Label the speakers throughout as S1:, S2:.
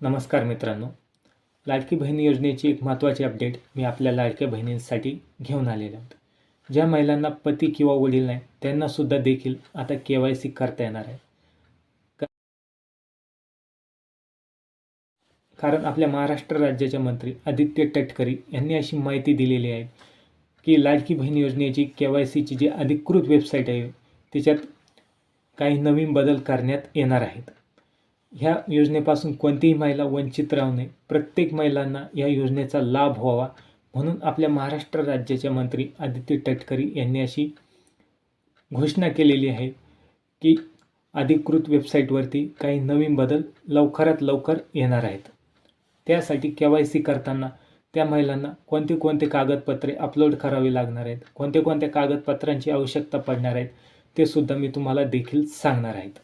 S1: नमस्कार मित्रांनो. लाडकी बहीण योजनेची एक महत्त्वाची अपडेट मी आपल्या लाडक्या बहिणींसाठी घेऊन आलेलो आहोत. ज्या महिलांना पती किंवा वडील नाही त्यांनासुद्धा देखील आता के वाय सी करता येणार आहे. कारण आपल्या महाराष्ट्र राज्याचे मंत्री आदित्य तटकरी यांनी अशी माहिती दिलेली आहे की लाडकी बहीण योजनेची के वाय सीची जी अधिकृत वेबसाईट आहे त्याच्यात काही नवीन बदल करण्यात येणार आहेत. ह्या योजनेपासून कोणतीही महिला वंचित राहू नये. प्रत्येक महिलांना या योजनेचा लाभ व्हावा. म्हणून आपल्या महाराष्ट्र राज्याचे मंत्री आदित्य तटकरी यांनी अशी घोषणा केलेली आहे की अधिकृत वेबसाईटवरती काही नवीन बदल लवकरात लवकर येणार आहेत. त्यासाठी के वाय सी करताना त्या महिलांना कोणते कोणते कागदपत्रे अपलोड करावी लागणार आहेत? कोणते कोणत्या कागदपत्रांची आवश्यकता पडणार आहेत? ते सुद्धा मी तुम्हाला देखील सांगणार आहेत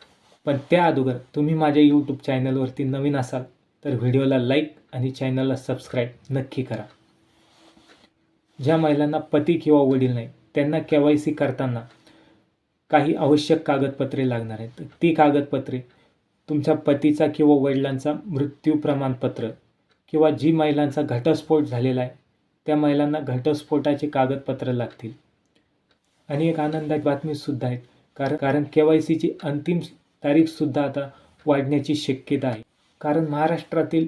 S1: पण त्या अगोदर तुम्ही माझ्या यूट्यूब चॅनलवरती नवीन असाल तर व्हिडिओला लाईक आणि चॅनलला सबस्क्राईब नक्की करा. ज्या महिलांना पती किंवा वडील नाही त्यांना के वाय सी करताना काही आवश्यक कागदपत्रे लागणार आहेत. ती कागदपत्रे तुमच्या पतीचा किंवा वडिलांचा मृत्यू प्रमाणपत्र किंवा जी महिलांचा घटस्फोट झालेला आहे त्या महिलांना घटस्फोटाचे कागदपत्र लागतील. आणि एक आनंदाची बातमीसुद्धा आहे कारण कारण के वाय सीची अंतिम तारीखसुद्धा आता वाढण्याची शक्यता आहे. कारण महाराष्ट्रातील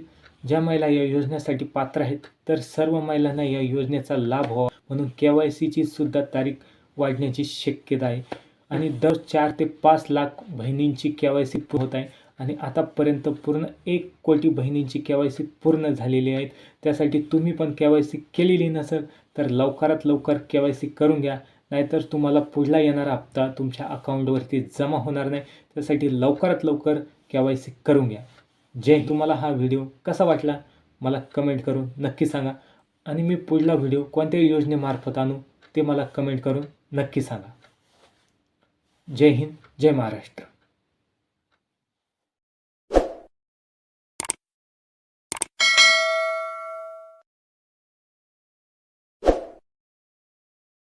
S1: ज्या महिला या योजनेसाठी पात्र आहेत तर सर्व महिलांना या योजनेचा लाभ व्हावा. म्हणून के वाय सीची सुद्धा तारीख वाढण्याची शक्यता आहे. आणि दर चार ते पाच लाख बहिणींची के वाय सी होत आहे. आणि आतापर्यंत पूर्ण एक कोटी बहिणींची के वाय सी पूर्ण झालेली आहेत. त्यासाठी तुम्ही पण के वाय सी केलेली नसेल तर लवकरात लवकर के वाय सी करून घ्या. नाहीतर तुम्हाला पुढला येणारा हप्ता तुमच्या अकाउंटवरती जमा होणार नाही. त्यासाठी लवकरात लवकर के वाय सी करून घ्या. जे तुम्हाला हा व्हिडिओ कसा वाटला? मला कमेंट करून नक्की सांगा. आणि मी पुढला व्हिडिओ कोणत्या योजनेमार्फत आणू ते मला कमेंट करून नक्की सांगा. जय हिंद. जय महाराष्ट्र.